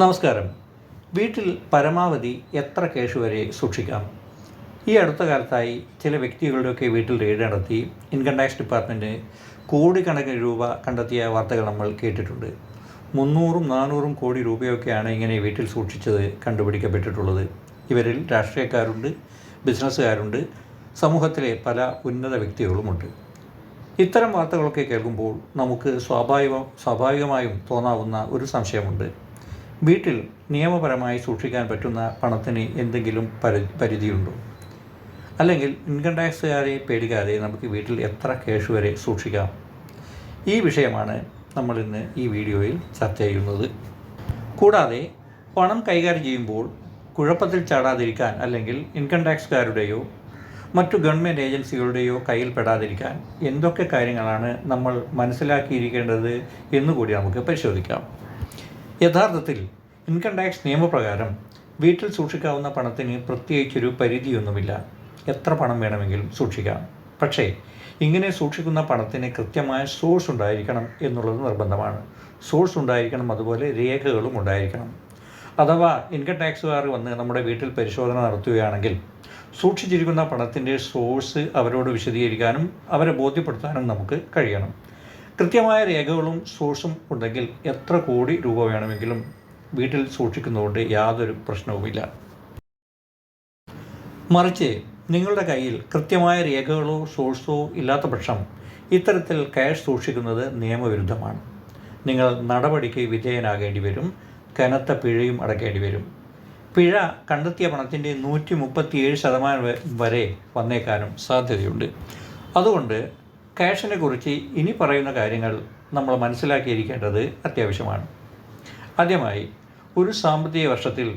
നമസ്കാരം. വീട്ടിൽ പരമാവധി എത്ര കേഷ് വരെ സൂക്ഷിക്കാം? ഈ അടുത്ത കാലത്തായി ചില വ്യക്തികളുടെയൊക്കെ വീട്ടിൽ റെയ്ഡ് നടത്തി ഇൻകം ടാക്സ് ഡിപ്പാർട്ട്മെന്റ് കോടിക്കണക്കിന് രൂപ കണ്ടെത്തിയ വാർത്തകൾ നമ്മൾ കേട്ടിട്ടുണ്ട്. മുന്നൂറും നാനൂറും കോടി രൂപയൊക്കെയാണ് ഇങ്ങനെ വീട്ടിൽ സൂക്ഷിച്ചത് കണ്ടുപിടിക്കപ്പെട്ടിട്ടുള്ളത്. ഇവരിൽ രാഷ്ട്രീയക്കാരുണ്ട് ബിസിനസ്സുകാരുണ്ട് സമൂഹത്തിലെ പല ഉന്നത വ്യക്തികളുമുണ്ട്. ഇത്തരം വാർത്തകളൊക്കെ കേൾക്കുമ്പോൾ നമുക്ക് സ്വാഭാവിക സ്വാഭാവികമായും തോന്നാവുന്ന ഒരു സംശയമുണ്ട്. വീട്ടിൽ നിയമപരമായി സൂക്ഷിക്കാൻ പറ്റുന്ന പണത്തിന് എന്തെങ്കിലും പരി പരിധിയുണ്ടോ? അല്ലെങ്കിൽ ഇൻകം ടാക്സുകാരെ പേടിക്കാതെ നമുക്ക് വീട്ടിൽ എത്ര ക്യാഷ് വരെ സൂക്ഷിക്കാം? ഈ വിഷയമാണ് നമ്മൾ ഇന്ന് ഈ വീഡിയോയിൽ ചർച്ച ചെയ്യുന്നത്. കൂടാതെ പണം കൈകാര്യം ചെയ്യുമ്പോൾ കുഴപ്പത്തിൽ ചാടാതിരിക്കാൻ അല്ലെങ്കിൽ ഇൻകം ടാക്സുകാരുടെയോ മറ്റു ഗവൺമെന്റ് ഏജൻസികളുടെയോ കയ്യിൽ പെടാതിരിക്കാൻ എന്തൊക്കെ കാര്യങ്ങളാണ് നമ്മൾ മനസ്സിലാക്കിയിരിക്കേണ്ടത് എന്നുകൂടി നമുക്ക് പരിശോധിക്കാം. യഥാർത്ഥത്തിൽ ഇൻകം ടാക്സ് നിയമപ്രകാരം വീട്ടിൽ സൂക്ഷിക്കാവുന്ന പണത്തിന് പ്രത്യേകിച്ചൊരു പരിധിയൊന്നുമില്ല. എത്ര പണം വേണമെങ്കിലും സൂക്ഷിക്കാം. പക്ഷേ ഇങ്ങനെ സൂക്ഷിക്കുന്ന പണത്തിന് കൃത്യമായ സോഴ്സ് ഉണ്ടായിരിക്കണം എന്നുള്ളത് നിർബന്ധമാണ്. സോഴ്സ് ഉണ്ടായിരിക്കണം അതുപോലെ രേഖകളും ഉണ്ടായിരിക്കണം. അഥവാ ഇൻകം ടാക്സുകാർ വന്ന് നമ്മുടെ വീട്ടിൽ പരിശോധന നടത്തുകയാണെങ്കിൽ സൂക്ഷിച്ചിരിക്കുന്ന പണത്തിന്റെ സോഴ്സ് അവരോട് വിശദീകരിക്കാനും അവരെ ബോധ്യപ്പെടുത്താനും നമുക്ക് കഴിയണം. കൃത്യമായ രേഖകളും സോഴ്സും ഉണ്ടെങ്കിൽ എത്ര കോടി രൂപ വേണമെങ്കിലും വീട്ടിൽ സൂക്ഷിക്കുന്നതുകൊണ്ട് യാതൊരു പ്രശ്നവുമില്ല മറിച്ച് നിങ്ങളുടെ കയ്യിൽ കൃത്യമായ രേഖകളോ സോഴ്സോ ഇല്ലാത്ത പക്ഷം ഇത്തരത്തിൽ ക്യാഷ് സൂക്ഷിക്കുന്നത് നിയമവിരുദ്ധമാണ്. നിങ്ങൾ നടപടിക്ക് വിധേയനാകേണ്ടി വരും കനത്ത പിഴയും അടയ്ക്കേണ്ടി വരും. പിഴ കണ്ടെത്തിയ പണത്തിന്റെ നൂറ്റി മുപ്പത്തിയേഴ് ശതമാനം വരെ വന്നേക്കാനും സാധ്യതയുണ്ട്. അതുകൊണ്ട് ക്യാഷിനെ കുറിച്ച് ഇനി പറയുന്ന കാര്യങ്ങൾ നമ്മൾ മനസ്സിലാക്കിയിരിക്കേണ്ടത് അത്യാവശ്യമാണ്. ആദ്യമായി ഒരു സാമ്പത്തിക വർഷത്തിൽ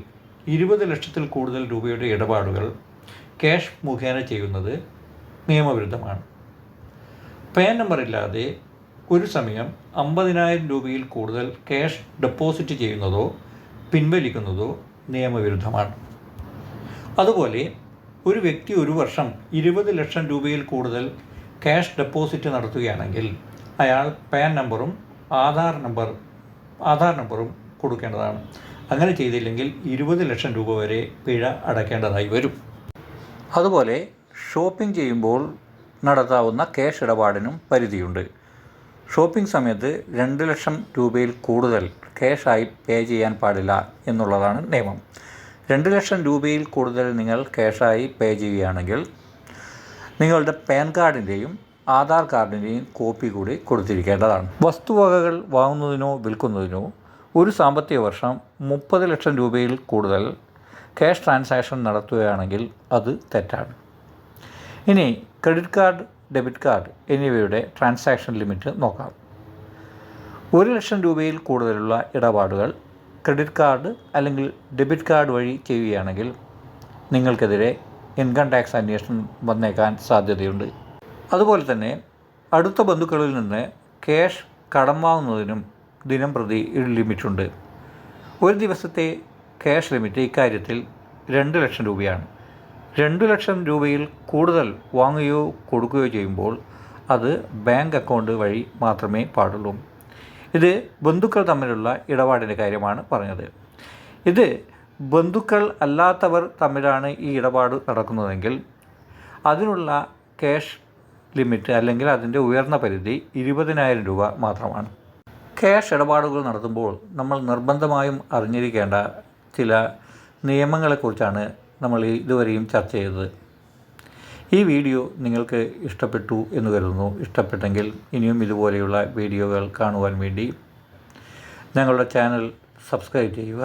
ഇരുപത് ലക്ഷത്തിൽ കൂടുതൽ രൂപയുടെ ഇടപാടുകൾ ക്യാഷ് മുഖേന ചെയ്യുന്നത് നിയമവിരുദ്ധമാണ്. പാൻ നമ്പർ ഇല്ലാതെ ഒരു സമയം അമ്പതിനായിരം രൂപയിൽ കൂടുതൽ ക്യാഷ് ഡെപ്പോസിറ്റ് ചെയ്യുന്നതോ പിൻവലിക്കുന്നതോ നിയമവിരുദ്ധമാണ്. അതുപോലെ ഒരു വ്യക്തി ഒരു വർഷം ഇരുപത് ലക്ഷം രൂപയിൽ കൂടുതൽ ക്യാഷ് ഡെപ്പോസിറ്റ് നടത്തുകയാണെങ്കിൽ അയാൾ പാൻ നമ്പറും ആധാർ നമ്പർ ആധാർ നമ്പറും കൊടുക്കേണ്ടതാണ്. അങ്ങനെ ചെയ്തില്ലെങ്കിൽ ഇരുപത് ലക്ഷം രൂപ വരെ പിഴ അടയ്ക്കേണ്ടതായി വരും. അതുപോലെ ഷോപ്പിംഗ് ചെയ്യുമ്പോൾ നടത്താവുന്ന ക്യാഷ് ഇടപാടിനും പരിധിയുണ്ട്. ഷോപ്പിംഗ് സമയത്ത് രണ്ട് ലക്ഷം രൂപയിൽ കൂടുതൽ ക്യാഷായി പേ ചെയ്യാൻ പാടില്ല എന്നുള്ളതാണ് നിയമം. രണ്ട് ലക്ഷം രൂപയിൽ കൂടുതൽ നിങ്ങൾ ക്യാഷായി പേ ചെയ്യുകയാണെങ്കിൽ നിങ്ങളുടെ പാൻ കാർഡിന്റെയും ആധാർ കാർഡിന്റെയും കോപ്പി കൂടി കൊടുത്തിരിക്കേണ്ടതാണ്. വസ്തുവകകൾ വാങ്ങുന്നതിനോ വിൽക്കുന്നതിനോ ഒരു സാമ്പത്തിക വർഷം മുപ്പത് ലക്ഷം രൂപയിൽ കൂടുതൽ ക്യാഷ് ട്രാൻസാക്ഷൻ നടത്തുകയാണെങ്കിൽ അത് തെറ്റാണ്. ഇനി ക്രെഡിറ്റ് കാർഡ് ഡെബിറ്റ് കാർഡ് എന്നിവയുടെ ട്രാൻസാക്ഷൻ ലിമിറ്റ് നോക്കാം. ഒരു ലക്ഷം രൂപയിൽ കൂടുതലുള്ള ഇടപാടുകൾ ക്രെഡിറ്റ് കാർഡ് അല്ലെങ്കിൽ ഡെബിറ്റ് കാർഡ് വഴി ചെയ്യുകയാണെങ്കിൽ നിങ്ങൾക്കെതിരെ ഇൻകം ടാക്സ് അന്വേഷണം വന്നേക്കാൻ സാധ്യതയുണ്ട്. അതുപോലെ തന്നെ അടുത്ത ബന്ധുക്കളിൽ നിന്ന് ക്യാഷ് കടം വാങ്ങുന്നതിനും ദിനം പ്രതി ലിമിറ്റുണ്ട്. ഒരു ദിവസത്തെ ക്യാഷ് ലിമിറ്റ് ഇക്കാര്യത്തിൽ രണ്ട് ലക്ഷം രൂപയാണ്. രണ്ട് ലക്ഷം രൂപയിൽ കൂടുതൽ വാങ്ങുകയോ കൊടുക്കുകയോ ചെയ്യുമ്പോൾ അത് ബാങ്ക് അക്കൗണ്ട് വഴി മാത്രമേ പാടുള്ളൂ. ഇത് ബന്ധുക്കൾ തമ്മിലുള്ള ഇടപാടിന്റെ കാര്യമാണ് പറഞ്ഞത്. ഇത് ബന്ധുക്കൾ അല്ലാത്തവർ തമ്മിലാണ് ഈ ഇടപാട് നടക്കുന്നതെങ്കിൽ അതിനുള്ള ക്യാഷ് ലിമിറ്റ് അല്ലെങ്കിൽ അതിന്റെ ഉയർന്ന പരിധി ഇരുപതിനായിരം രൂപ മാത്രമാണ്. ക്യാഷ് ഇടപാടുകൾ നടത്തുമ്പോൾ നമ്മൾ നിർബന്ധമായും അറിഞ്ഞിരിക്കേണ്ട ചില നിയമങ്ങളെക്കുറിച്ചാണ് നമ്മൾ ഇതുവരെയും ചർച്ച ചെയ്തത്. ഈ വീഡിയോ നിങ്ങൾക്ക് ഇഷ്ടപ്പെട്ടു എന്ന് കരുതുന്നു. ഇഷ്ടപ്പെട്ടെങ്കിൽ ഇനിയും ഇതുപോലെയുള്ള വീഡിയോകൾ കാണുവാൻ വേണ്ടി ഞങ്ങളുടെ ചാനൽ സബ്സ്ക്രൈബ് ചെയ്യുക.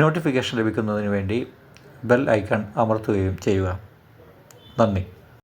നോട്ടിഫിക്കേഷൻ ലഭിക്കുന്നതിന് വേണ്ടി ബെൽ ഐക്കൺ അമർത്തുകയും ചെയ്യുക. നന്ദി.